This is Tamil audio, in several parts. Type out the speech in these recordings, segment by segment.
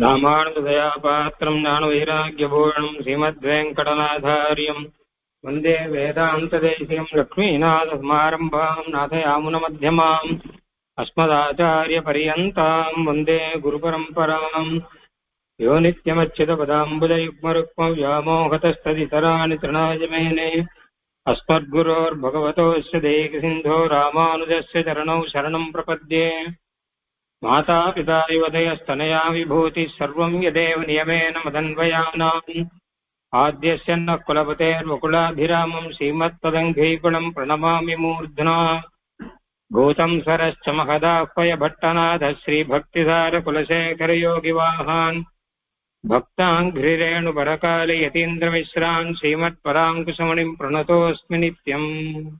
रामानुदया पात्रम् ज्ञानवैराग्यभूषणम् श्रीमद्वेङ्कटनाथार्यम् वंदे वेदान्तदेशिकम् लक्ष्मीनाथस्मारम्भाम् नाथयामुनमध्यमाम् अस्मदाचार्यपर्यन्ताम् वंदे गुरुपरम्पराम्। यो नित्यमच्युतपदाम्बुजयुग्मरुक्मव्यामोहतस्तदितराणि तृणायमेने अस्मद्गुरोर्भगवतोऽस्य देहसिन्धो रामानुजस्य चरण शरण प्रपद्ये। माता पिता युवदयस्तनया विभूति सर्व यदेव नियमेन मदन्वयानाम् आद्यस्यन्नः कुलपतेर्वकुलाभिरामं श्रीमत्तदङ्घीकुणं प्रणमा मूर्धना। भूतं सरश्च महदाह्वयभट्टनाथः श्रीभक्तिसारकुलशेखरयोगिवाहान्। भक्ताङ्घ्रिरेणुपरकाले यतीन्द्रमिश्रान् श्रीमत्पराङ्कुशमणिं प्रणतोऽस्मि नित्यम्।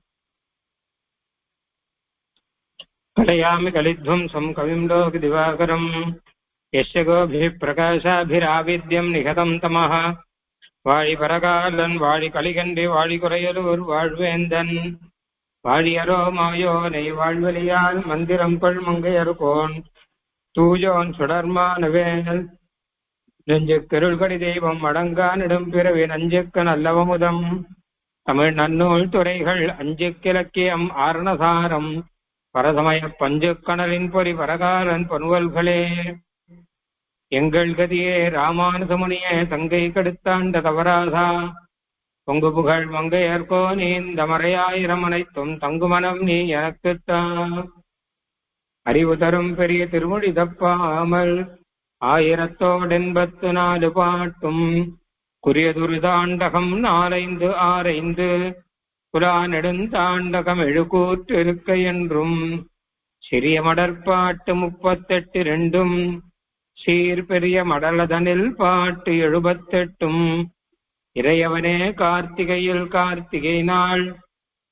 कलयामि कलिध्वंसम् कविम् लोकदिवाकरम् यस्य गोभिः प्रकाशाभिराविद्यम् निहतम् तमः வாழிபரகாலன் வாழி கலிகன்றி வாழி குறையலூர் வாழ்வேந்தன் வாழியரோ மாயோனை வாழ்வெளியால் மந்திரம் கொள் மங்கையருகோன் தூஜோன் சுடர்மானவேல் நெஞ்சுக்கருள்கடி தெய்வம் அடங்கா நெடும் பிறவி நஞ்சுக்கு நல்லவமுதம் தமிழ் நன்னூல் துறைகள் அஞ்சு கிழக்கியம் ஆரணசாரம் பரதமய பஞ்சுக்கணலின் பொறி பரகாலன் பொன்வல்களே. எங்கள் கதியே ராமானுசமுனியே தங்கை கடுத்தாண்ட தவராதா. பொங்கு புகழ் மங்கையர்கோ நீ இந்த மறையாயிரம் அனைத்தும் தங்குமனம் நீ எனக்குத்தான் அறிவு தரும் பெரிய திருமொழி தப்பாமல் ஆயிரத்தோடெண்பத்து நாலு பாட்டும் குறியதுருதாண்டகம் நாலைந்து ஆரைந்து புலா நெடுந்தாண்டகம் எழுகூற்று இருக்க என்றும் சிறிய மடற்பாட்டு முப்பத்தெட்டு ரெண்டும் சீர் பெரிய மடலதனில் பாட்டு எழுபத்தெட்டும். இறையவனே கார்த்திகையில் கார்த்திகை நாள்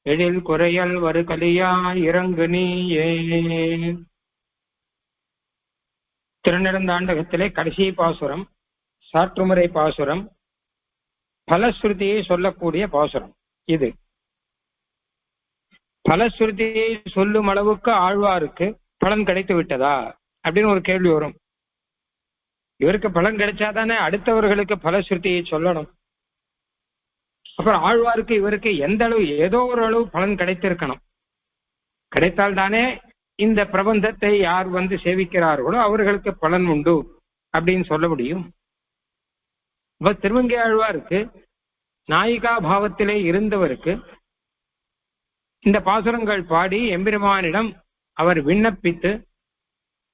எழில் குறையல் வரு கலியா இறங்கு நீயே. திருநெடுந்தாண்டகத்திலே கடைசி பாசுரம் சாற்றுமுறை பாசுரம் பலஸ்ருதியை சொல்லக்கூடிய பாசுரம் இது. பலஸ்ருதியை சொல்லும் அளவுக்கு ஆழ்வாருக்கு பலன் கிடைத்து விட்டதா? அப்படின்னு ஒரு கேள்வி வரும். இவருக்கு பலன் கிடைச்சாதானே அடுத்தவர்களுக்கு பலஸ்ருதியை சொல்லணும். அப்புறம் ஆழ்வாருக்கு இவருக்கு எந்த அளவு ஏதோ ஒரு அளவு பலன் கிடைத்திருக்கணும். கிடைத்தால் தானே இந்த பிரபந்தத்தை யார் வந்து சேவிக்கிறார்களோ அவர்களுக்கு பலன் உண்டு அப்படின்னு சொல்ல முடியும். இப்ப திருவங்கை ஆழ்வாருக்கு நாயிகா பாவத்திலே இருந்தவருக்கு இந்த பாசுரங்கள் பாடி எம்பெருமானிடம் அவர் விண்ணப்பித்து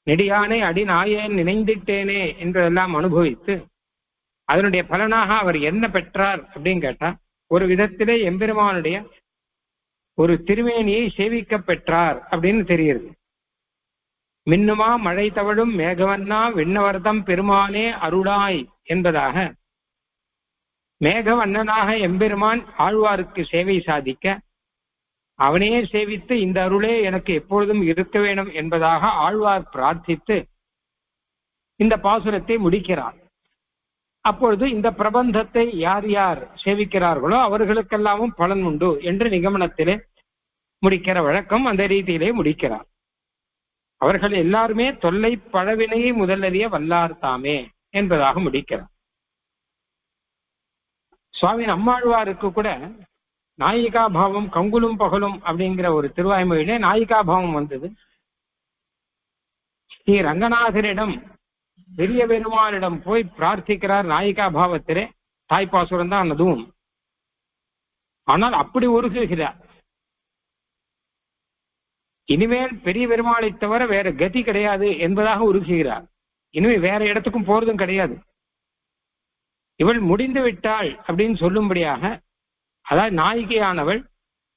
நெடியானை அடி நாயேன் நினைந்திட்டேனே என்றெல்லாம் அனுபவித்து அதனுடைய பலனாக அவர் என்ன பெற்றார் அப்படின்னு கேட்டா ஒரு விதத்திலே எம்பெருமானுடைய ஒரு திருமேனியை சேவிக்க பெற்றார் அப்படின்னு தெரியுது மின்னுமா மழை தவழும் மேகவன்னா விண்ணவர்தம் பெருமானே அருளாய் என்பதாக மேகவண்ணனாக எம்பெருமான் ஆழ்வாருக்கு சேவை சாதிக்க அவனையே சேவித்து இந்த அருளே எனக்கு எப்பொழுதும் இருக்க வேண்டும் என்பதாக ஆழ்வார் பிரார்த்தித்து இந்த பாசுரத்தை முடிக்கிறார். அப்பொழுது இந்த பிரபந்தத்தை யார் யார் சேவிக்கிறார்களோ அவர்களுக்கெல்லாமும் பலன் உண்டு என்று நிகமனத்திலே முடிக்கிற வழக்கம் அந்த ரீதியிலே முடிக்கிறார். அவர்கள் எல்லாருமே தொல்லை பழவினையை முதலறிய வல்லார் தாமே என்பதாக முடிக்கிறார். சுவாமி நம்மாழ்வாருக்கு கூட நாயிகா பாவம் கங்குலும் பகலும் அப்படிங்கிற ஒரு திருவாய்மொழியிலே நாயிகா பாவம் வந்தது. ஸ்ரீ ரங்கநாதரிடம் பெரிய பெருமானிடம் போய் பிரார்த்திக்கிறார் நாயிகா பாவத்திலே தாய்ப்பாசுரம் தான் அதுவும். ஆனால் அப்படி உருகுகிறார். இனிமேல் பெரிய பெருமாளை தவிர வேற கதி கிடையாது என்பதாக உருகுகிறார். இனிமே வேற இடத்துக்கும் போறதும் கிடையாது. இவள் முடிந்து விட்டாள் அப்படின்னு சொல்லும்படியாக அதாவது நாயிகையானவள்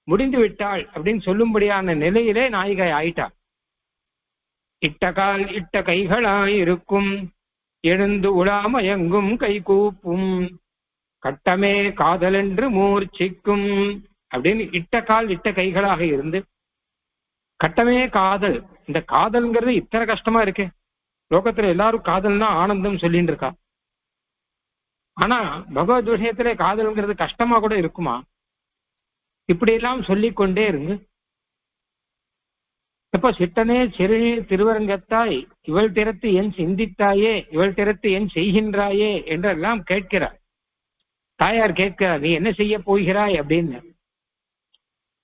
முடிந்து விட்டாள் அப்படின்னு சொல்லும்படியான நிலையிலே நாயிகை ஆயிட்டாள். இட்டகால் இட்ட கைகளாய் இருக்கும் எழுந்து உலாமயங்கும் கை கூப்பும். கட்டமே காதலென்று மூர்ச்சிக்கும் அப்படின்னு இட்ட கால் இட்ட கைகளாக இருந்து கட்டமே காதல். இந்த காதல்ங்கிறது இத்தனை கஷ்டமா இருக்கு. லோகத்துல எல்லாரும் காதல்னா ஆனந்தம் சொல்லிட்டு இருக்கா. ஆனா பகவத் விஷயத்திலே காதல்ங்கிறது கஷ்டமா கூட இருக்குமா? இப்படி எல்லாம் சொல்லிக்கொண்டே இருங்க. எப்ப சிட்டனே சிறு திருவரங்கத்தாய் இவள் திறத்து என் சிந்தித்தாயே இவள் திறத்து என் செய்கின்றாயே என்றெல்லாம் கேட்கிறார். தாயார் கேட்கிறார் நீ என்ன செய்ய போகிறாய்? அப்படின்னு.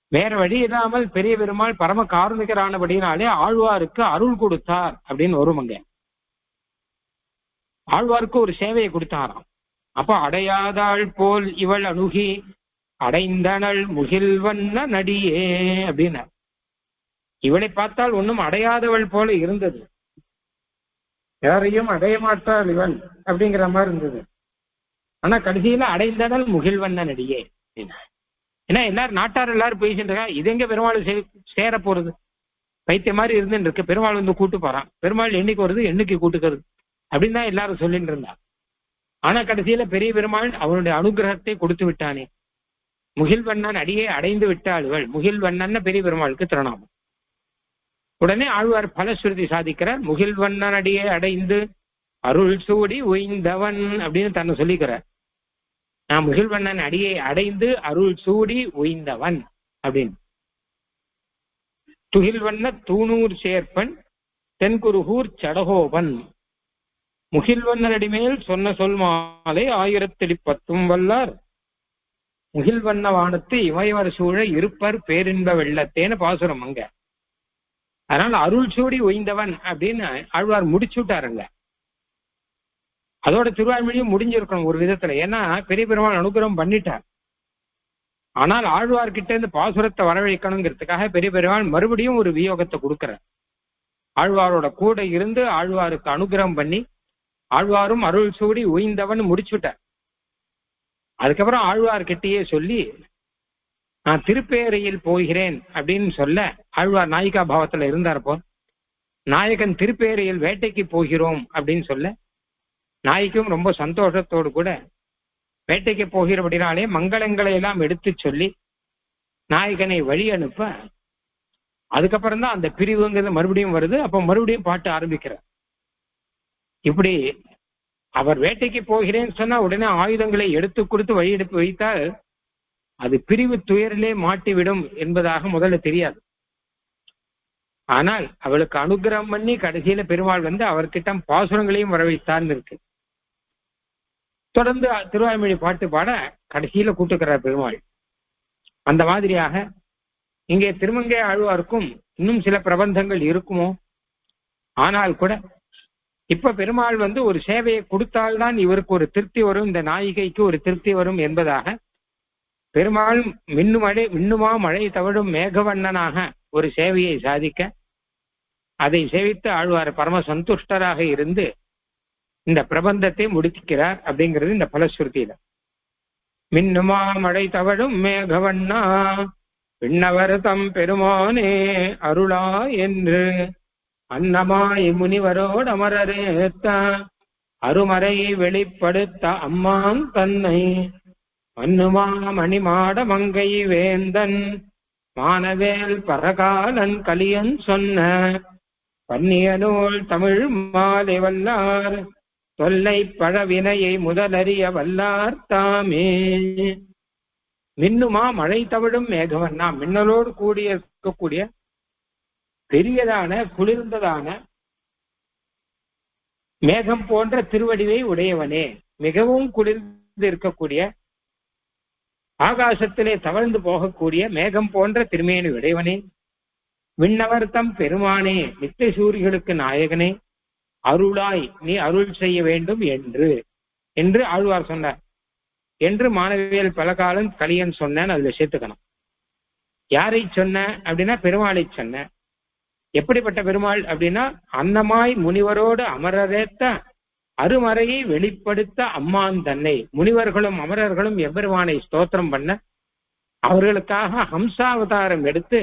வேற வழி இல்லாமல் பெரிய பெருமாள் பரம காரணிகரானபடினாலே ஆழ்வாருக்கு அருள் கொடுத்தார் அப்படின்னு வருமங்க. ஆழ்வாருக்கு ஒரு சேவையை கொடுத்தாராம். அப்ப அடையாதாள் போல் இவள் அணுகி அடைந்தனள் முகில்வண்ண நடியே அப்படின்னு. இவளை பார்த்தால் ஒன்றும் அடையாதவள் போல இருந்தது. யாரையும் அடைய மாட்டாள் இவள் அப்படிங்கிற மாதிரி இருந்தது. ஆனா கடைசியில அடைந்தனள் முகில்வண்ண நடியே ஏன்னா எல்லாரும் நாட்டார் எல்லாரும் பேசிட்டு இருக்கா இது எங்க பெருமாள் சேர போறது? பைத்திய மாதிரி இருந்துட்டு இருக்கு. பெருமாள் வந்து கூட்டு போறான். பெருமாள் என்னைக்கு வருது? என்னைக்கு கூட்டுக்கிறது? அப்படின்னு தான் எல்லாரும் சொல்லிட்டு இருந்தா ஆனா கடைசியில பெரிய பெருமாள் அவனுடைய அனுகிரகத்தை கொடுத்து விட்டானே. முகில்வண்ணன் அடியே அடைந்து விட்டாள் முகில்வண்ணன் பெரிய பெருமாளுக்கு திருநாமம். உடனே ஆழ்வார் பலஸ்ருதி சாதிக்கிறார். முகில்வண்ணன் அடியே அடைந்து அருள் சூடி உய்ந்தவன் அப்படின்னு தன்னை சொல்லிக்கிறார். நான் முகில்வண்ணன் அடியை அடைந்து அருள் சூடி உய்ந்தவன் அப்படின்னு. துகில்வண்ண தூணூர் சேர்ப்பன் தென்குருகூர் சடகோபன். முகில்வண்ணரடிமேல் சொன்ன சொல் மாலை ஆயிரத்தடி பத்தும் வல்லார். முகில்வண்ண வானத்து இமயவர் சூழ இருப்பர் பேரின்ப வெள்ளத்தேன்னு பாசுரம் அங்க. அதனால அருள் சூடி ஒய்ந்தவன் அப்படின்னு ஆழ்வார் முடிச்சு விட்டாருங்க. அதோட திருவாய்மொழியும் முடிஞ்சிருக்கணும் ஒரு விதத்துல. ஏன்னா பெரிய பெருமாள் அனுகிரகம் பண்ணிட்டார். ஆனால் ஆழ்வார்கிட்ட இருந்து பாசுரத்தை வரவழைக்கணுங்கிறதுக்காக பெரிய பெருமாள் மறுபடியும் ஒரு வியோகத்தை கொடுக்கிறார். ஆழ்வாரோட கூட இருந்து ஆழ்வாருக்கு அனுகிரகம் பண்ணி ஆழ்வாரும் அருள் சூடி உய்ந்தவன் முடிச்சுட்டார். அதுக்கப்புறம் ஆழ்வார்கிட்டயே சொல்லி நான் திருப்பேரையில் போகிறேன் அப்படின்னு சொல்ல ஆழ்வார் நாயிகா பாவத்துல இருந்தார் போ நாயகன் திருப்பேரையில் வேட்டைக்கு போகிறோம் அப்படின்னு சொல்ல நாய்க்கும் ரொம்ப சந்தோஷத்தோடு கூட வேட்டைக்கு போகிறபடினாலே மங்களங்களை எல்லாம் எடுத்து சொல்லி நாயகனை வழி அனுப்ப அதுக்கப்புறம் தான் அந்த பிரிவுங்கிறது மறுபடியும் வருது. அப்ப மறுபடியும் பாட்டு ஆரம்பிக்கிறார். இப்படி அவர் வேட்டைக்கு போகிறேன்னு சொன்னா உடனே ஆயுதங்களை எடுத்து கொடுத்து வழி எடுத்து வைத்தால் அது பிரிவு துயரிலே மாட்டிவிடும் என்பதாக முதல்ல தெரியாது. ஆனால் அவளுக்கு அனுகிரகம் பண்ணி கடைசியில பெருமாள் வந்து அவர்கிட்ட பாசுரங்களையும் வர வைத்தார்னு இருக்கு. தொடர்ந்து திருவாய்மொழி பாட்டு பாட கடைசியில கூட்டுக்கிறார் பெருமாள். அந்த மாதிரியாக இங்கே திருமங்கை ஆழ்வாருக்கும் இன்னும் சில பிரபந்தங்கள் இருக்குமோ? ஆனால் கூட இப்ப பெருமாள் வந்து ஒரு சேவையை கொடுத்தால்தான் இவருக்கு ஒரு திருப்தி வரும் இந்த நாயிகைக்கு ஒரு திருப்தி வரும் என்பதாக பெருமாள் மின்னு மழை மின்னுமா மழை தவழும் மேகவண்ணனாக ஒரு சேவையை சாதிக்க அதை சேவித்து ஆழ்வார் பரம சந்துஷ்டராக இருந்து இந்த பிரபந்தத்தை முடிக்கிறார் அப்படிங்கிறது இந்த பலஸ்ருதியில. மின்னுமா மழை தவழும் மேகவண்ணா விண்ணவர் தம் பெருமானே அருளா என்று அன்னமாய் முனிவரோடு அமரரேத்த அருமறை வெளிப்படுத்த அம்மான் தன்னை. மன்னுமா மணிமாட மங்கை வேந்தன் மானவேல் பரகாலன் கலியன் சொன்ன. பன்னிய நூல் தமிழ் மாலை வல்லார் தொல்லை பழவினையை முதலறிய வல்லார் தாமே. மின்னுமா மழை தவிழும் மேகவண்ணா மின்னலோடு கூடிய இருக்கக்கூடிய பெரியதான குளிர்ந்ததான மேகம் போன்ற திருவடிவை உடையவனே. மிகவும் குளிர்ந்து இருக்கக்கூடிய ஆகாசத்திலே தவழ்ந்து போகக்கூடிய மேகம் போன்ற திருமேனி உடையவனே. விண்ணவர்த்தம் பெருமானே நித்திய சூரிகளுக்கு நாயகனே. அருளாய் நீ அருள் செய்ய வேண்டும் என்று என்று ஆழ்வார் சொன்னார். என்று மாணவியல் பல காலம் கலியன் சொன்னேன்னு அதுல சேர்த்துக்கணும். யாரை சொன்ன அப்படின்னா பெருமாளை சொன்ன. எப்படிப்பட்ட பெருமாள் அப்படின்னா அன்னமாய் முனிவரோடு அமரரேத்த அருமறையை வெளிப்படுத்த அம்மான் தன்னை. முனிவர்களும் அமரர்களும் எவ்வருவானை ஸ்தோத்திரம் பண்ண அவர்களுக்காக ஹம்சாவதாரம் எடுத்து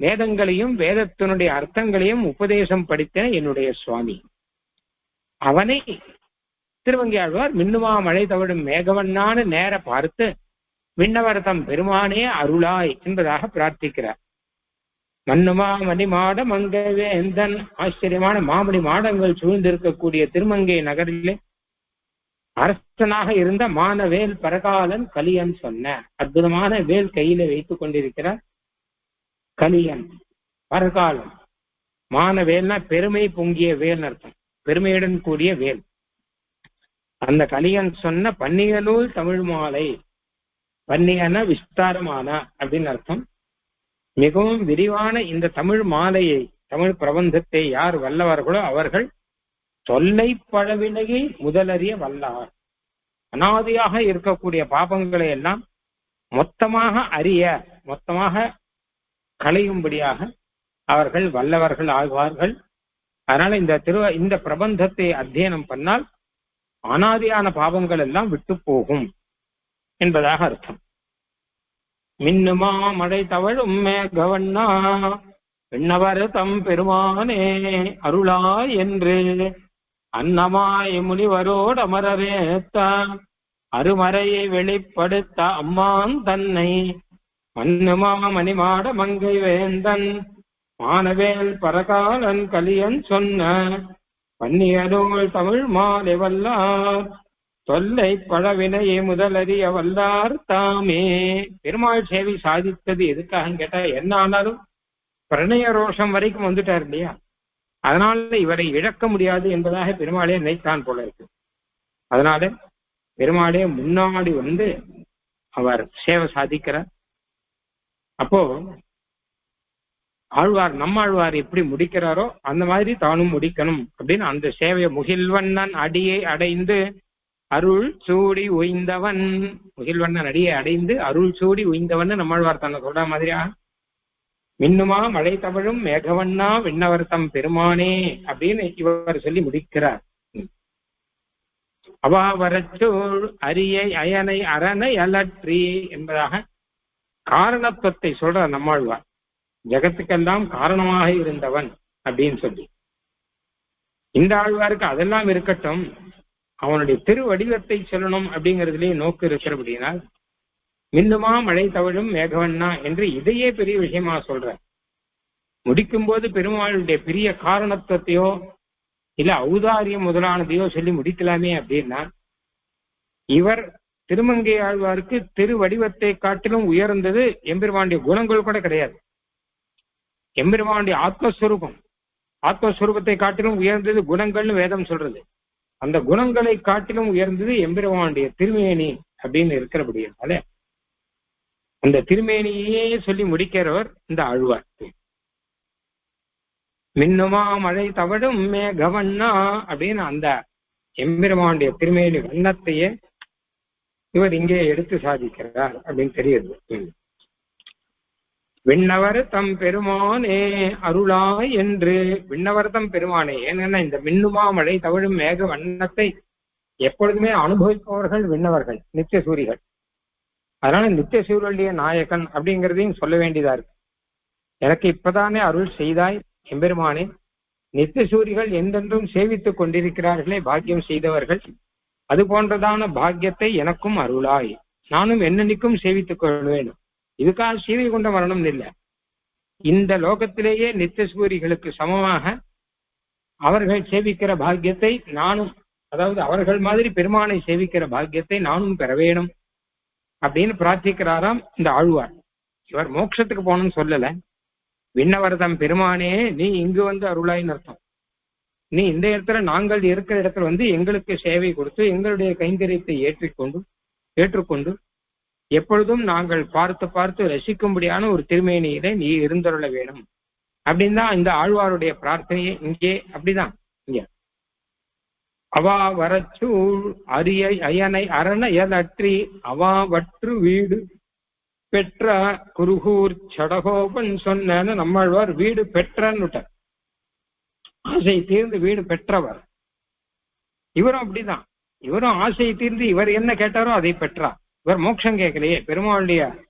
வேதங்களையும் வேதத்தினுடைய அர்த்தங்களையும் உபதேசம் படித்த என்னுடைய சுவாமி. அவனை திருவங்கியாழ்வார் மின்னுமா மழை தவிடும் மேகவண்ணான்னு நேர பார்த்து விண்ணவரதம் பெருமானே அருளாய் என்பதாக பிரார்த்திக்கிறார். மன்னுமா மணிமாட மங்கவேந்தன். ஆச்சரியமான மாமணி மாடங்கள் சூழ்ந்திருக்கக்கூடிய திருமங்கை நகரிலே அரசனாக இருந்த மானவேல் பரகாலன் கலியன் சொன்ன அற்புதமான வேல் கையில வைத்துக் கொண்டிருக்கிறார் கலியன் பரகாலன். மானவேல்னா பெருமை பொங்கிய வேல்னு அர்த்தம். பெருமையுடன் கூடிய வேல். அந்த கலியன் சொன்ன பன்னியனூர் தமிழ் மாலை. பன்னியன விஸ்தாரமான அப்படின்னு அர்த்தம். மிகவும் விரிவான இந்த தமிழ் மாலையை தமிழ் பிரபந்தத்தை யார் வல்லவர்களோ அவர்கள் தொல்லை பழவினையை முதலறிய வல்லார். அனாதியாக இருக்கக்கூடிய பாபங்களை எல்லாம் மொத்தமாக அறிய மொத்தமாக களையும்படியாக அவர்கள் வல்லவர்கள் ஆகுவார்கள். அதனால இந்த திரு இந்த பிரபந்தத்தை அத்தியனம் பண்ணால் அனாதியான பாவங்கள் எல்லாம் விட்டு போகும் என்பதாக அர்த்தம். மின்னுமா மழை தவழும் மேகவண்ணா விண்ணவர் தம் பெருமானே அருளா என்று. அன்னமாய் முனிவரோடு அமரவேத்த அருமறையை வெளிப்படுத்த அம்மான் தன்னை. மன்னுமா மணிமாட மங்கை வேந்தன் மானவேல் பரகாலன் கலியன் சொன்ன பன்னியதோள் தமிழ் மாலை வல்லார். தொல்லை பழவினையை முதலறிய வல்லார் தாமே. பெருமாள் சேவை சாதித்தது எதுக்காக கேட்டா என்ன ஆனாலும் பிரணய ரோஷம் வரைக்கும் வந்துட்டார் இல்லையா? அதனால இவரை இழக்க முடியாது என்பதாக பெருமாளே நினைத்தான் போல இருக்கு. அதனால பெருமாளே முன்னாடி வந்து அவர் சேவை சாதிக்கிறார். அப்போ ஆழ்வார் நம்மாழ்வார் எப்படி முடிக்கிறாரோ அந்த மாதிரி தானும் முடிக்கணும் அப்படின்னு அந்த சேவையை முகில்வண்ணன் அடியை அடைந்து அருள் சூடி உய்ந்தவன். முகில்வண்ணன் அடியை அடைந்து அருள் சூடி உய்ந்தவன் நம்மாழ்வார் தன்னை சொல்ற மாதிரியா? மின்னுமா மழை தவழும் மேகவண்ணா விண்ணவர்த்தம் பெருமானே அப்படின்னு இவர் சொல்லி முடிக்கிறார். அவா வரச்சோள் அரியை அயனை அரணை அலற்றி என்பதாக காரணத்துவத்தை சொல்ற நம்மாழ்வார் ஜெகத்துக்கெல்லாம் காரணமாக இருந்தவன் அப்படின்னு சொல்லி. இந்த ஆழ்வாருக்கு அதெல்லாம் இருக்கட்டும். அவனுடைய திரு வடிவத்தை சொல்லணும் அப்படிங்கிறதுலயே நோக்கு இருக்கிறபடினால் மின்னுமா மழை தவழும் மேகவண்ணா என்று இதையே பெரிய விஷயமா சொல்ற முடிக்கும் போது பெருமாளுடைய பெரிய காரணத்துவத்தையோ இல்ல ஔதாரியம் முதலானதையோ சொல்லி முடிக்கலாமே அப்படின்னா இவர் திருமங்கை ஆழ்வாருக்கு திரு வடிவத்தை காட்டிலும் உயர்ந்தது எம்பெருமானுடைய குணங்கள் கூட கிடையாது. எம்பெருமானுடைய ஆத்மஸ்வரூபம் ஆத்மஸ்வரூபத்தை காட்டிலும் உயர்ந்தது குணங்கள்னு வேதம் சொல்றது. அந்த குணங்களை காட்டிலும் உயர்ந்தது எம்பெருமானுடைய திருமேனி அப்படின்னு இருக்கிறபடியால அந்த திருமேனியே சொல்லி முடிக்கிறவர் இந்த ஆழ்வார் மின்னுமா மழை தவழும் மேகவண்ணா அப்படின்னு அந்த எம்பெருமானுடைய திருமேனி வண்ணத்தையே இவர் இங்கே எடுத்து சாதிக்கிறார் அப்படின்னு தெரியுது. விண்ணவர் தம் பெருமானே அருளா என்று. விண்ணவர் தம் பெருமானே ஏன்னா இந்த மின்னுமா மழை தவழும் மேக வண்ணத்தை எப்பொழுதுமே அனுபவிப்பவர்கள் விண்ணவர்கள் நித்திய சூரிகள் அதனால நித்திய சூரியனுடைய நாயகன் அப்படிங்கிறதையும் சொல்ல வேண்டியதா இருக்கு. எனக்கு இப்பதானே அருள் செய்தாய் எம்பெருமானே. நித்திய சூரிகள் என்றென்றும் சேவித்துக் கொண்டிருக்கிறார்களே பாக்கியம் செய்தவர்கள். அது போன்றதான பாக்கியத்தை எனக்கும் அருளாய். நானும் என்னென்னைக்கும் சேவித்துக் கொள்ள வேண்டும் இதுக்காக சீவை கொண்ட மரணம் இல்லை. இந்த லோகத்திலேயே நித்திய சூரிகளுக்கு சமமாக அவர்கள் சேவிக்கிற பாக்கியத்தை நானும் அதாவது அவர்கள் மாதிரி பெருமானை சேவிக்கிற பாக்கியத்தை நானும் பெற வேணும் அப்படின்னு பிரார்த்திக்கிறாராம் இந்த ஆழ்வார். இவர் மோட்சத்துக்கு போகணும்னு சொல்லல. விண்ணவரதம் பெருமானே நீ இங்கு வந்து அருளாயின்னு அர்த்தம் நீ இந்த இடத்துல நாங்கள் இருக்கிற இடத்துல வந்து எங்களுக்கு சேவை கொடுத்து எங்களுடைய கைங்கரியத்தை ஏற்றிக்கொண்டு ஏற்றுக்கொண்டு எப்பொழுதும் நாங்கள் பார்த்து பார்த்து ரசிக்கும்படியான ஒரு திருமேனியில நீ இருந்தருள வேணும் அப்படின்னு தான் இந்த ஆழ்வாருடைய பிரார்த்தனையே. இங்கே அப்படிதான். இங்க. அவா வரச்சூழ் அரிய அயனை அரணயலற்றி அவா வற்று வீடு பெற்ற குருகூர் சடகோபன் சொன்ன நம்மழ்வார் வீடு பெற்றன்னுட்டார். ஆசை தீர்ந்து வீடு பெற்றவர். இவரும் அப்படிதான். இவரும் ஆசை தீர்ந்து இவர் என்ன கேட்டாரோ அதை பெற்றார். இவர் மோட்சம் கேட்கலையே. பெருமாளுடைய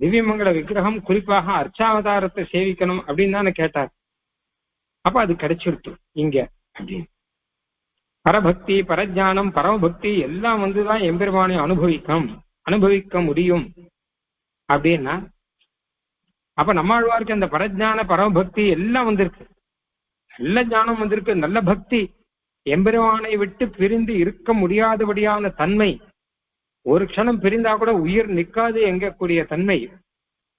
திவ்யமங்கல விக்கிரகம் குறிப்பாக அர்ச்சாவதாரத்தை சேவிக்கணும் அப்படின்னு தானே கேட்டார். அப்ப அது கிடைச்சிருக்கு இங்க அப்படின்னு. பரபக்தி பரஜானம் பரமபக்தி எல்லாம் வந்துதான் எம்பெருமானை அனுபவிக்கும் அனுபவிக்க முடியும். அப்படின்னா அப்ப நம்மாழ்வாருக்கு அந்த பரஜான பரமபக்தி எல்லாம் வந்திருக்கு. நல்ல ஞானம் வந்திருக்கு நல்ல பக்தி. எம்பெருமானை விட்டு பிரிந்து இருக்க முடியாதபடியான தன்மை ஒரு க்ஷணம் பிரிந்தா கூட உயிர் நிற்காது எங்கக்கூடிய தன்மை.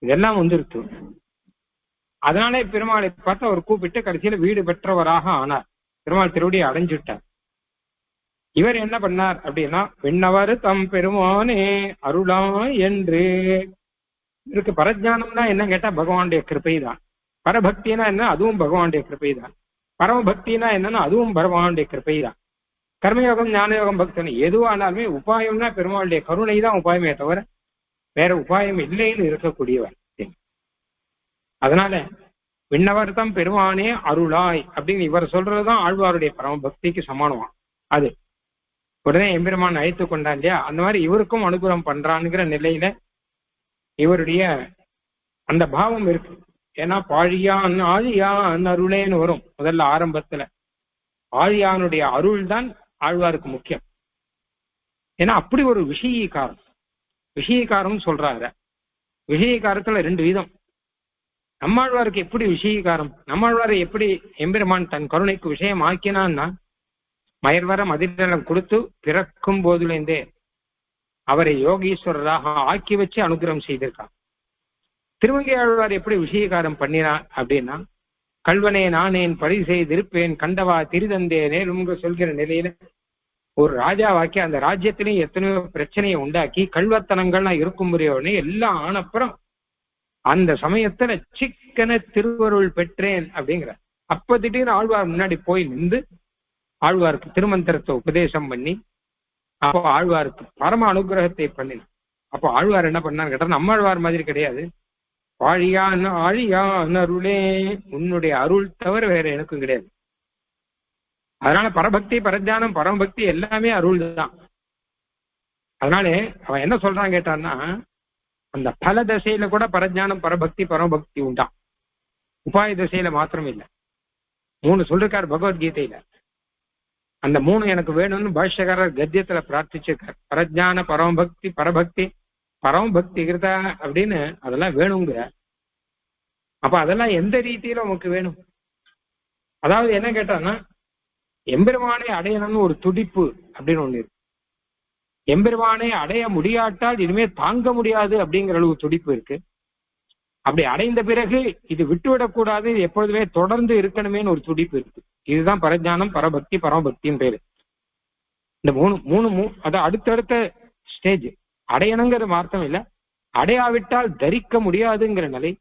இதெல்லாம் வந்துருக்கு அதனாலே பெருமாளை பார்த்து அவர் கூப்பிட்டு கடைசியில வீடு பெற்றவராக ஆனார். பெருமாள் திருவடி அடைஞ்சுட்டார். இவர் என்ன பண்ணார் அப்படின்னா விண்ணவர் தம் பெருமானே அருளா என்று. இவருக்கு பரஜானம்னா என்ன கேட்டா பகவானுடைய கிருபை தான் பரபக்தினா என்ன? அதுவும் பகவானுடைய கிருப்பை தான் பரமபக்தினா என்னன்னா அதுவும் பகவானுடைய கிருபை தான் கர்மயோகம் ஞானயோகம் பக்தன். எதுவானாலுமே உபாயம்னா பெருமாளுடைய கருணை தான் உபாயமே தவிர வேற உபாயம் இல்லைன்னு இருக்கக்கூடியவர் அதனால விண்ணவர்த்தம் பெருமானே அருளாய் அப்படின்னு இவர் சொல்றதுதான் ஆழ்வாருடைய பரம பக்திக்கு சமானமா அது உடனே எம்பெருமான் அழைத்து கொண்டான் இல்லையா? அந்த மாதிரி இவருக்கும் அனுகூலம் பண்றான்ங்கிற நிலையில இவருடைய அந்த பாவம் இருக்கு. ஏன்னா பாழியான் ஆழியான் அருளேன்னு வரும் முதல்ல ஆரம்பத்துல. ஆழியானுடைய அருள் தான் ஆழ்வாருக்கு முக்கியம். ஏன்னா அப்படி ஒரு விஷயீகாரம். விஷயீகாரம் சொல்றாரு விஷயீகாரத்துல ரெண்டு விதம். நம்மாழ்வாருக்கு எப்படி விஷயீகாரம்? நம்மாழ்வாரை எப்படி எம்பெருமான் தன் கருணைக்கு விஷயம் ஆக்கினான்னா மயர்வர மதிநலம் கொடுத்து பிறக்கும் போதுலேருந்தே அவரை யோகீஸ்வரராக ஆக்கி வச்சு அனுகிரகம் செய்திருக்கான். திருவங்கை ஆழ்வார் எப்படி விஷயகாரம் பண்ணினான் அப்படின்னா கல்வனே நானேன் பழி செய்திருப்பேன் கண்டவா திருதந்தேனே ரொம்ப சொல்கிற நிலையில ஒரு ராஜாவாக்கி அந்த ராஜ்யத்திலையும் எத்தனையோ பிரச்சனையை உண்டாக்கி கல்வத்தனங்கள்லாம் இருக்கும் முறையோடனே எல்லாம் ஆனப்புறம் அந்த சமயத்துல சிக்கன திருவருள் பெற்றேன் அப்படிங்கிற அப்ப திடீர்னு ஆழ்வார் முன்னாடி போய் நின்று ஆழ்வாருக்கு திருமந்திரத்தை உபதேசம் பண்ணி அப்போ ஆழ்வாருக்கு பரம அனுகிரகத்தை பண்ணினார். அப்போ ஆழ்வார் என்ன பண்ணான்னு கேட்டா நம்ம ஆழ்வார் மாதிரி கிடையாது. வாழியான் ஆழியான் அருளே உன்னுடைய அருள் தவிர வேற எனக்கும் கிடையாது. அதனால பரபக்தி பரஜானம் பரமபக்தி எல்லாமே அருள் தான் அதனால அவன் என்ன சொல்றான் கேட்டான்னா அந்த பல தசையில கூட பரஜானம் பரபக்தி பரமபக்தி உண்டான் உபாய திசையில மாத்திரம் இல்லை. மூணு சொல்லிருக்காரு பகவத்கீதையில. அந்த மூணு எனக்கு வேணும்னு பாஷ்யக்காரர் கத்தியத்துல பிரார்த்திச்சிருக்கார். பரஜான பரமபக்தி பரபக்தி பரமபக்தி கிருதா அப்படின்னு அதெல்லாம் வேணுங்கிற. அப்ப அதெல்லாம் எந்த ரீதியில உனக்கு வேணும்? அதாவது என்ன கேட்டான்னா எம்பெருமானை அடையணும்னு ஒரு துடிப்பு அப்படின்னு ஒண்ணு இருக்கு. எம்பெருமானை அடைய முடியாட்டால் இனிமே தாங்க முடியாது அப்படிங்கிற அளவு துடிப்பு இருக்கு. அப்படி அடைந்த பிறகு இது விட்டுவிடக்கூடாது இது எப்பொழுதுமே தொடர்ந்து இருக்கணுமேன்னு ஒரு துடிப்பு இருக்கு. இதுதான் பரஜானம் பரபக்தி பரமபக்தின்னு பேரு. இந்த மூணு மூணு மூ அதான் அடுத்தடுத்த ஸ்டேஜ் அடையணுங்கிற அர்த்தம் இல்லை. அடையாவிட்டால் தரிக்க முடியாதுங்கிற நிலை.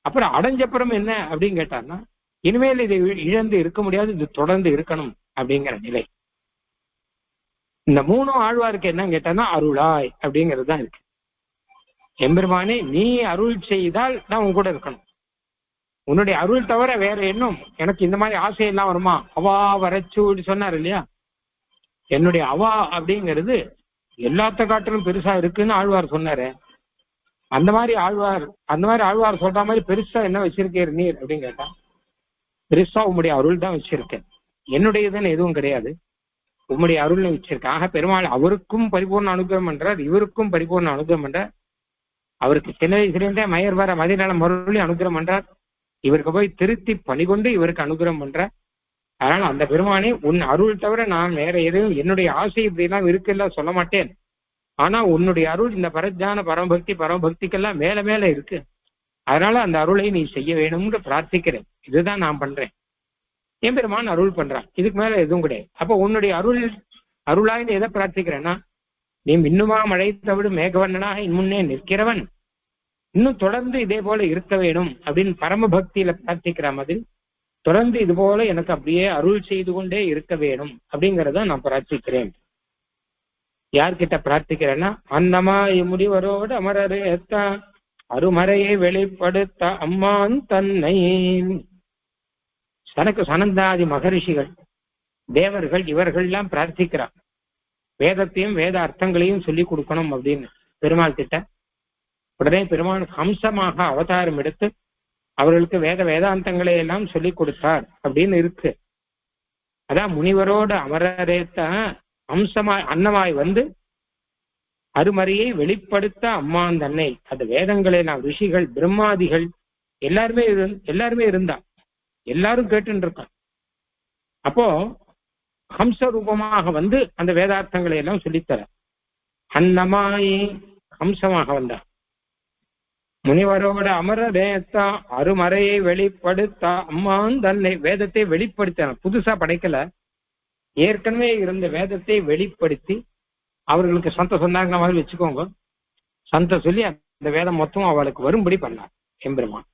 அப்புறம் அடைஞ்சப்புறம் என்ன அப்படின்னு கேட்டான்னா இனிமேல் இதை இழந்து இருக்க முடியாது இது தொடர்ந்து இருக்கணும் அப்படிங்கிற நிலை. இந்த மூணும் ஆழ்வாருக்கு என்ன கேட்டான்னா அருளாய் அப்படிங்கிறது தான் இருக்கு. எம்பெருமானே நீ அருள் செய்தால் நான் உன் கூட இருக்கணும். உன்னுடைய அருள் தவிர வேற இன்னும் எனக்கு இந்த மாதிரி ஆசையெல்லாம் வருமா? அவா வரச்சு சொன்னார் இல்லையா? என்னுடைய அவா அப்படிங்கிறது எல்லாத்த காட்டிலும் பெருசா இருக்குன்னு ஆழ்வார் சொன்னாரு. அந்த மாதிரி ஆழ்வார் அந்த மாதிரி ஆழ்வார் சொல்ற மாதிரி பெருசா என்ன வச்சிருக்கீர் நீர் அப்படின்னு கேட்டா பெருசா உம்முடைய அருள் தான் வச்சிருக்கேன். என்னுடையதுன்னு எதுவும் கிடையாது. உம்முடைய அருள்னு வச்சிருக்கேன். ஆக பெருமாள் அவருக்கும் பரிபூர்ண அனுகிரகம் பண்றார் இவருக்கும் பரிபூர்ண அனுகிரகம் பண்றார் அவருக்கு சின்ன வயசுலேருந்தே மயர் வர மதிநலம் மறுபடியும் அனுகிரகம் பண்றார் இவருக்கு போய் திருத்தி பணிகொண்டு இவருக்கு அனுகிரகம் பண்றார். அதனால அந்த பெருமானே உன் அருள் தவிர நான் வேற எதுவும் என்னுடைய ஆசை இப்படி எல்லாம் இருக்குல்ல சொல்ல மாட்டேன். ஆனா உன்னுடைய அருள் இந்த பரஜான பரமபக்தி பரமபக்திக்கெல்லாம் மேல மேல இருக்கு. அதனால அந்த அருளை நீ செய்ய வேணும்னு பிரார்த்திக்கிறேன். இதுதான் நான் பண்றேன். என் பெருமான் அருள் பண்றான் இதுக்கு மேல எதுவும் கிடையாது. அப்ப உன்னுடைய அருள் அருளாய் எதை பிரார்த்திக்கிறேன்னா நீ மின்னுமா மழை தவிடு மேகவண்ணனாக முன்னே நிற்கிறவன். இன்னும் தொடர்ந்து இதே போல இருக்க வேணும் அப்படின்னு பரம பக்தியில பிரார்த்திக்கிற மாதிரி தொடர்ந்து இது போல எனக்கு அப்படியே அருள் செய்து கொண்டே இருக்க வேணும் அப்படிங்கறத நான் பிரார்த்திக்கிறேன். யார்கிட்ட பிரார்த்திக்கிறேன்னா அன்னமா முடிவரோடு அமரரு அருமறையை வெளிப்படுத்த அம்மான் தன்னை. தனக்கு சனந்தாதி மகரிஷிகள் தேவர்கள் இவர்கள்லாம் பிரார்த்திக்கிறார் வேதத்தையும் வேத அர்த்தங்களையும் சொல்லி கொடுக்கணும் அப்படின்னு பெருமாள் கிட்ட உடனே பெருமாள் ஹம்சமாக அவதாரம் எடுத்து அவர்களுக்கு வேத வேதாந்தங்களை எல்லாம் சொல்லி கொடுத்தார் அப்படின்னு இருக்கு. அதான் முனிவரோடு அமரரேத்த அம்சமாய் அன்னமாய் வந்து அருமறையை வெளிப்படுத்த அம்மான் தன்னை. அது வேதங்களை நான் ரிஷிகள் பிரம்மாதிகள் எல்லாருமே எல்லாருமே இருந்தா. எல்லாரும் கேட்டுன்னு இருக்கான் அப்போ ஹம்ச ரூபமாக வந்து அந்த வேதார்த்தங்களை எல்லாம் சொல்லித்தர. அன்னமாய் ஹம்சமாக வந்தார் முனிவரோட அமரதேத்தா அருமறையை வெளிப்படுத்தா அம்மான் தன்னை வேதத்தை வெளிப்படுத்தினார் புதுசா படைக்கல. ஏற்கனவே இருந்த வேதத்தை வெளிப்படுத்தி அவர்களுக்கு சந்த சொன்னாங்க மாதிரி வச்சுக்கோங்க. சந்த சொல்லி அந்த வேதம் மொத்தம் அவளுக்கு வரும்படி பண்ணார் எம்பெருமான்.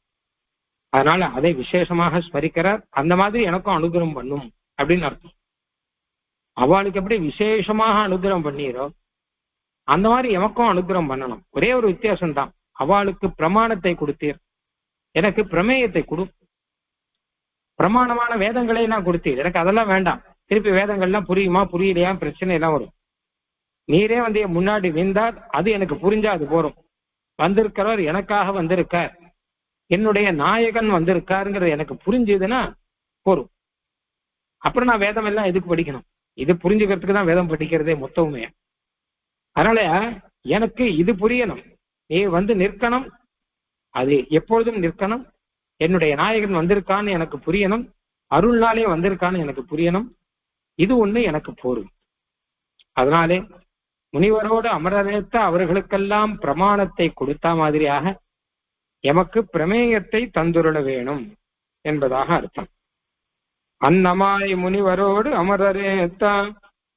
அதனால அதை விசேஷமாக ஸ்மரிக்கிறார். அந்த மாதிரி எனக்கும் அனுகிரகம் பண்ணும் அப்படின்னு அர்த்தம். அவளுக்கு எப்படி விசேஷமாக அனுகிரகம் பண்ணீரோ அந்த மாதிரி எமக்கும் அனுகிரகம் பண்ணணும். ஒரே ஒரு வித்தியாசம்தான். அவளுக்கு பிரமாணத்தை கொடுத்தீர். எனக்கு பிரமேயத்தை கொடு. பிரமாணமான வேதங்களை நான் கொடுத்தீர். எனக்கு அதெல்லாம் வேண்டாம். திருப்பி வேதங்கள்லாம் புரியுமா புரியலையா? பிரச்சனை எல்லாம் வரும். நீரே வந்து என் முன்னாடி நின்றால் அது எனக்கு புரிஞ்சா அது போறோம் வந்திருக்கிறவர் எனக்காக வந்திருக்கார். என்னுடைய நாயகன் வந்திருக்காருங்கிறது எனக்கு புரிஞ்சுதுன்னா போரும். அப்புறம் நான் வேதம் எல்லாம் எதுக்கு படிக்கணும்? இது புரிஞ்சுக்கிறதுக்கு தான் வேதம் படிக்கிறதே மொத்தமுமே. அதனால எனக்கு இது புரியணும். நீ வந்து நிற்கணும். அது எப்பொழுதும் நிற்கணும். என்னுடைய நாயகன் வந்திருக்கான்னு எனக்கு புரியணும். அருள்னாலே வந்திருக்கான்னு எனக்கு புரியணும். இது ஒண்ணு எனக்கு போரும் அதனாலே முனிவரோடு அமரவேத்த அவர்களுக்கெல்லாம் பிரமாணத்தை கொடுத்த மாதிரியாக எமக்கு பிரமேயத்தை தந்துருள வேணும் என்பதாக அர்த்தம். அன்னமாய் முனிவரோடு அமரரேத்த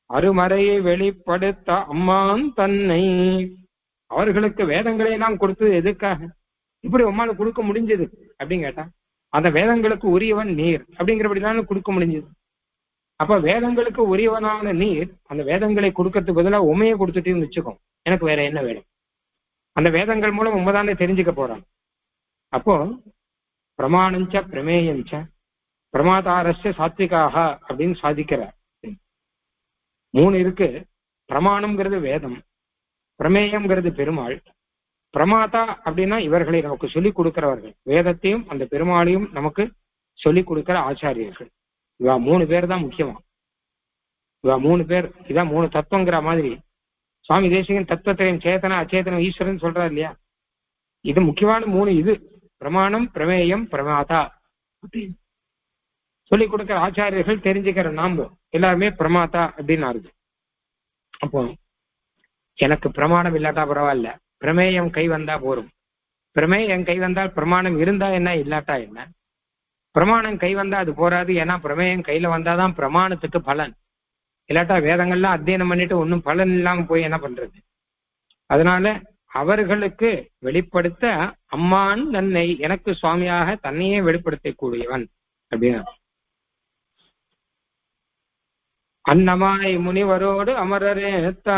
அருமறையை வெளிப்படுத்த அம்மான் தன்னை அவர்களுக்கு வேதங்களை எல்லாம் கொடுத்தது எதுக்காக? இப்படி உம்மால கொடுக்க முடிஞ்சது அப்படின்னு கேட்டா அந்த வேதங்களுக்கு உரியவன் நீர் அப்படிங்கிறபடிதானே கொடுக்க முடிஞ்சது. அப்ப வேதங்களுக்கு உரியவனான நீர் அந்த வேதங்களை கொடுக்கறதுக்கு பதிலாக உமையை கொடுத்துட்டேன்னு வச்சுக்கோ எனக்கு வேற என்ன வேணும்? அந்த வேதங்கள் மூலம் உண்மைதானே தெரிஞ்சுக்க போறான் அப்போ பிரமாணஞ்ச பிரமேயஞ்ச பிரமாதாரஸ்ய சாத்விகாக அப்படின்னு சாதிக்கிறார். மூணு இருக்கு. பிரமாணம்ங்கிறது வேதம். பிரமேயம்ங்கிறது பெருமாள். பிரமாதா அப்படின்னா இவர்களை நமக்கு சொல்லிக் கொடுக்கிறவர்கள். வேதத்தையும் அந்த பெருமாளையும் நமக்கு சொல்லிக் கொடுக்கிற ஆச்சாரியர்கள். இவா மூணு பேர் தான் முக்கியமா? இவா மூணு பேர் இதான் மூணு தத்துவங்கிற மாதிரி. சுவாமி தேசிகன் தத்துவத்திரையும் சேத்தன அச்சேதனம் ஈஸ்வரன் சொல்றாரு இல்லையா? இது முக்கியமான மூணு இது பிரமாணம் பிரமேயம் பிரமாதா. அப்படின்னு சொல்லிக் கொடுக்கிற ஆச்சாரியர்கள் தெரிஞ்சுக்கிற நாம எல்லாருமே பிரமாதா அப்படின்னு ஆறுது. அப்போ எனக்கு பிரமாணம் இல்லாட்டா பரவாயில்ல. பிரமேயம் கை வந்தா போரும். பிரமேயம் கை வந்தால் பிரமாணம் இருந்தா என்ன இல்லாட்டா என்ன? பிரமாணம் கை வந்தா அது போராது. ஏன்னா பிரமேயம் கையில வந்தாதான் பிரமாணத்துக்கு பலன். இல்லாட்டா வேதங்கள்லாம் அத்தியனம் பண்ணிட்டு ஒன்றும் பலன் இல்லாம போய் என்ன பண்றது? அதனால அவர்களுக்கு வெளிப்படுத்த அம்மான் தன்னை எனக்கு சுவாமியாக தன்னையே வெளிப்படுத்தக்கூடியவன் அப்படின்னு அன்னமாய் முனிவரோடு அமரரேத்த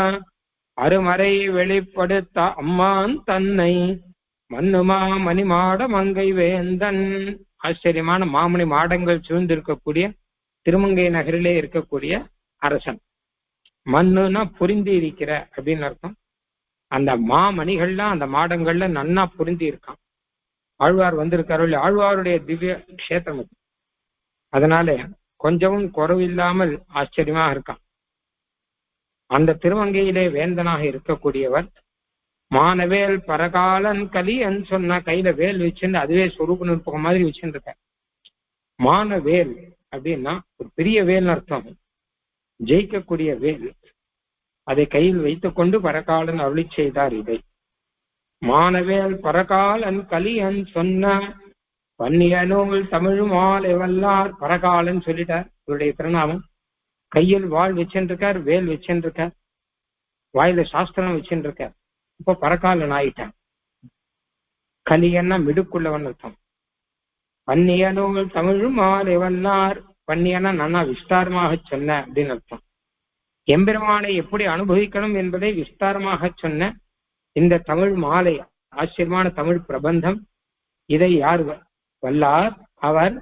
அருமறை வெளிப்படுத்த அம்மான் தன்னை. மண்ணுமா மணிமாட மங்கை வேந்தன். ஆச்சரியமான மாமணி மாடங்கள் சூழ்ந்திருக்கக்கூடிய திருமங்கை நகரிலே இருக்கக்கூடிய அரசன். மண்ணுனா புரிந்து இருக்கிற அப்படின்னு அர்த்தம். அந்த மாமணிகள்லாம் அந்த மாடங்கள்ல நன்னா புரிந்து இருக்கான். ஆழ்வார் வந்திருக்காரு ஆழ்வாருடைய திவ்ய கஷேத்திரம் அதனால கொஞ்சமும் குறவில்லாமல் ஆச்சரியமாக இருக்கான். அந்த திருவங்கையிலே வேந்தனாக இருக்கக்கூடியவர் மானவேல் பரகாலன் கலின்னு சொன்ன கையில வேல் வச்சிருந்து அதுவே சொரூப நிற்பகம் மாதிரி வச்சுருக்க மானவேல் அப்படின்னா ஒரு பெரிய வேல் அர்த்தம். ஜெயிக்கக்கூடிய வேல். அதை கையில் வைத்துக்கொண்டு பரகாலன் அருளி செய்தார் இதை. மானவேல் பரகாலன் கலியன் சொன்ன பன்னியனூல் தமிழ் மாலை வல்லார் பரகாலன் சொல்லிட்டார். இவருடைய திருநாமம் கையில் வாழ் வச்சுருக்கார் வேல் வச்சுருக்கார் வாயில சாஸ்திரம் வச்சுருக்கார் இப்ப பறக்காலன் ஆயிட்டான். கலியன்னா மிடுக்குள்ளவன் அர்த்தம் பன்னிய தமிழும் தமிழ் வன்னியனா வல்லார் நன்னா விஸ்தாரமாக சொன்ன அப்படின்னு அர்த்தம். எம்பெருமானை எப்படி அனுபவிக்கணும் என்பதை விஸ்தாரமாக சொன்ன இந்த தமிழ் மாலை ஆச்சரியமான தமிழ் பிரபந்தம். இதை யார் வல்லார்? அவர்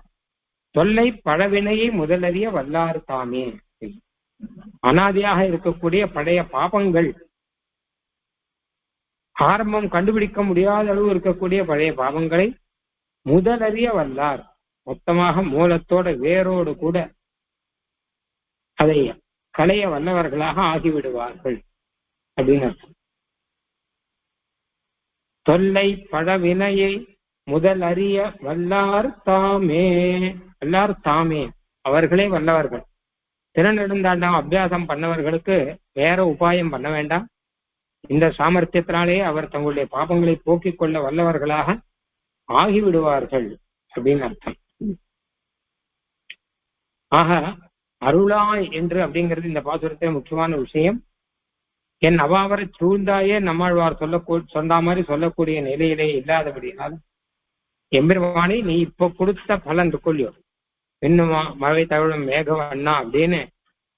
தொல்லை பழவினையை முதலறிய வல்லார் தாமே. அனாதியாக இருக்கக்கூடிய பழைய பாபங்கள். ஆரம்பம் கண்டுபிடிக்க முடியாத அளவு இருக்கக்கூடிய பழைய பாவங்களை முதலறிய வல்லார். மொத்தமாக மூலத்தோட வேரோடு கூட அதை களைய வல்லவர்களாக ஆகிவிடுவார்கள் அப்படின்னு தொல்லை பழவினையை முதல் அறிய வல்லார் தாமே. வல்லார் தாமே. அவர்களே வல்லவர்கள். திறனெடுந்தாண்டம் அபியாசம் பண்ணவர்களுக்கு வேற உபாயம் பண்ண வேண்டாம். இந்த சாமர்த்தியத்தினாலே அவர் தங்களுடைய பாபங்களை போக்கிக் கொள்ள வல்லவர்களாக ஆகிவிடுவார்கள் அப்படின்னு அர்த்தம். ஆக அருளாய் என்று அப்படிங்கிறது இந்த பாசுரத்தில முக்கியமான விஷயம். என் அவாவரை சூழ்ந்தாயே நம்மாழ்வார் சொல்ல சொன்ன மாதிரி சொல்லக்கூடிய நிலையிலே இல்லாதபடினால எம்பெருமானே நீ இப்ப கொடுத்த பலன் கொள்ளியோ இன்னுமா மழை தவிழும் மேகம் அண்ணா அப்படின்னு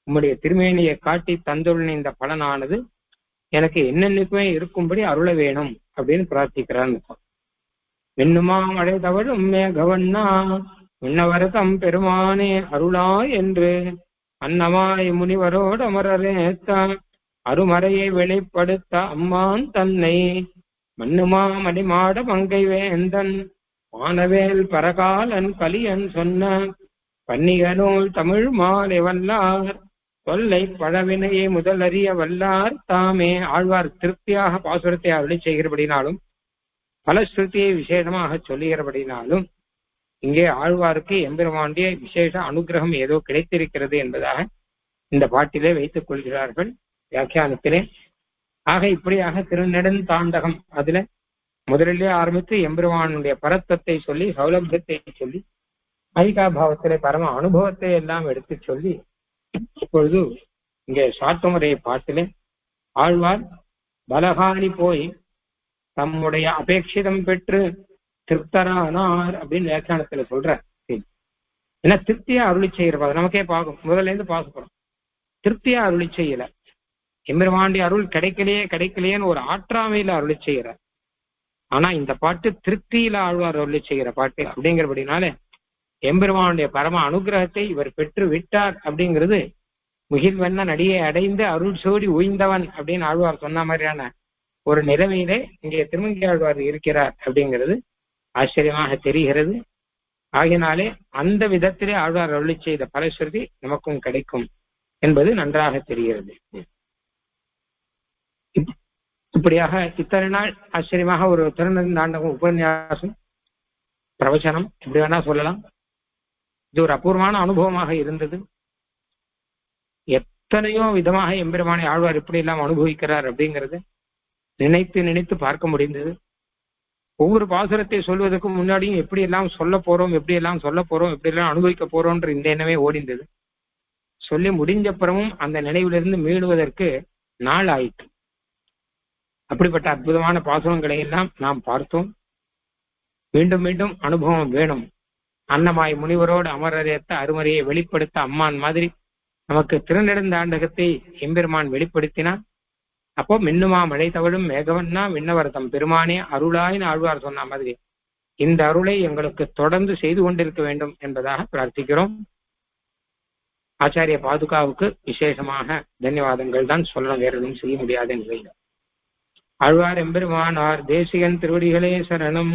உம்முடைய திருமேனியை காட்டி தந்துள்ள இந்த பலனானது எனக்கு என்னென்னைக்குமே இருக்கும்படி அருள வேணும் அப்படின்னு பிரார்த்திக்கிறான்னு இன்னுமா மழை தவழும் மேகவண்ணா உன்னவரதம் பெருமானே அருளா என்று அன்னமாய் முனிவரோடு அமரரேத்த அருமறையை வெளிப்படுத்த அம்மான் தன்னை. மண்ணுமா மடிமாட மங்கை வேந்தன் வானவேல் பரகாலன் கலியன் சொன்ன பன்னிகனூல் தமிழ் மாலை வல்லார் தொல்லை பழவினையை முதல் அறிய வல்லார் தாமே. ஆழ்வார் திருப்தியாக பாசுரத்தை அருளி செய்கிறபடினாலும் பல ஸ்ருத்தியை விசேஷமாக சொல்லுகிறபடினாலும் இங்கே ஆழ்வாருக்கு எம்பெருமாண்டிய விசேஷ அனுகிரகம் ஏதோ கிடைத்திருக்கிறது என்பதாக இந்த பாட்டிலே வைத்துக் கொள்கிறார்கள் வியாக்கியானத்திலே. ஆக இப்படியாக திருநெடுந்தாண்டகம் அதுல முதலிலே ஆரம்பித்து எம்பெருமானுடைய பரத்தத்தை சொல்லி சௌலபியத்தை சொல்லி ஐகாபாவத்திலே பரம அனுபவத்தை எல்லாம் எடுத்து சொல்லி இப்பொழுது இங்கே சாத்தமுறையை பாட்டிலே ஆழ்வார் பலகாணி போய் தம்முடைய அபேட்சிதம் பெற்று திருப்தரானார் அப்படின்னு வியாக்கியானத்துல சொல்ற ஏன்னா திருப்தியா அருளி செய்யறது நமக்கே பார்க்கும் முதல்ல இருந்து பார்க்கணும் திருப்தியா அருளி செய்யல. எம்பெருமாண்டி அருள் கிடைக்கலையே கிடைக்கலையேன்னு ஒரு ஆற்றாமையில அருளி செய்யற ஆனா இந்த பாட்டு திருப்தியில ஆழ்வார் அருளி செய்கிற பாட்டு அப்படிங்கிறபடினாலே எம்பெருமானுடைய பரம அனுகிரகத்தை இவர் பெற்று விட்டார் அப்படிங்கிறது முகில்வண்ண நடிகை அடைந்து அருள் சோடி உய்ந்தவன் அப்படின்னு ஆழ்வார் சொன்ன மாதிரியான ஒரு நிலைமையிலே இங்கே திருமங்கி ஆழ்வார் இருக்கிறார் அப்படிங்கிறது ஆச்சரியமாக தெரிகிறது. ஆகினாலே அந்த விதத்திலே ஆழ்வார் அருளி செய்த பரஸ்வதி நமக்கும் கிடைக்கும் என்பது நன்றாக தெரிகிறது. இப்படியாக இத்தனை நாள் ஆச்சரியமாக ஒரு திருநந்தாண்டகம் உபன்யாசம் பிரவச்சனம் இப்படி வேணா சொல்லலாம். இது ஒரு அபூர்வமான அனுபவமாக இருந்தது. எத்தனையோ விதமாக எம்பெருமானை ஆழ்வார் இப்படி எல்லாம் அனுபவிக்கிறார் அப்படிங்கிறது நினைத்து நினைத்து பார்க்க முடிந்தது. ஒவ்வொரு பாசுரத்தை சொல்வதற்கு முன்னாடியும் எப்படி எல்லாம் சொல்ல போறோம் எப்படி எல்லாம் சொல்ல போறோம் எப்படி எல்லாம் அனுபவிக்க போறோம்ன்ற இந்த எண்ணமே ஓடிந்தது. சொல்லி முடிஞ்சப்புறமும் அந்த நினைவிலிருந்து மீளுவதற்கு நாள் ஆயிற்று. அப்படிப்பட்ட அற்புதமான பாசுரங்களை எல்லாம் நாம் பார்த்தோம். மீண்டும் மீண்டும் அனுபவம் வேணும். அன்னமாய் முனிவரோடு அமரரேத்த அருமறையை வெளிப்படுத்த அம்மான் மாதிரி நமக்கு திருநெடுந்தாண்டகத்தை எம்பெருமான் வெளிப்படுத்தினான். அப்போ மின்னுமா மழை தவழும் மேகவன்னா விண்ணவரதம் பெருமானே அருளாயின் ஆழ்வார் சொன்ன மாதிரி இந்த அருளை எங்களுக்கு தொடர்ந்து செய்து கொண்டிருக்க வேண்டும் என்பதாக பிரார்த்திக்கிறோம். ஆச்சாரிய பாதுகாவுக்கு விசேஷமாக தன்யவாதங்கள் தான் சொல்லணும் வேற எதுவும் செய்ய முடியாது நிலையில் ஆழ்வார் எம்பெருமானார் தேசிகன் திருவடிகளே சரணம்.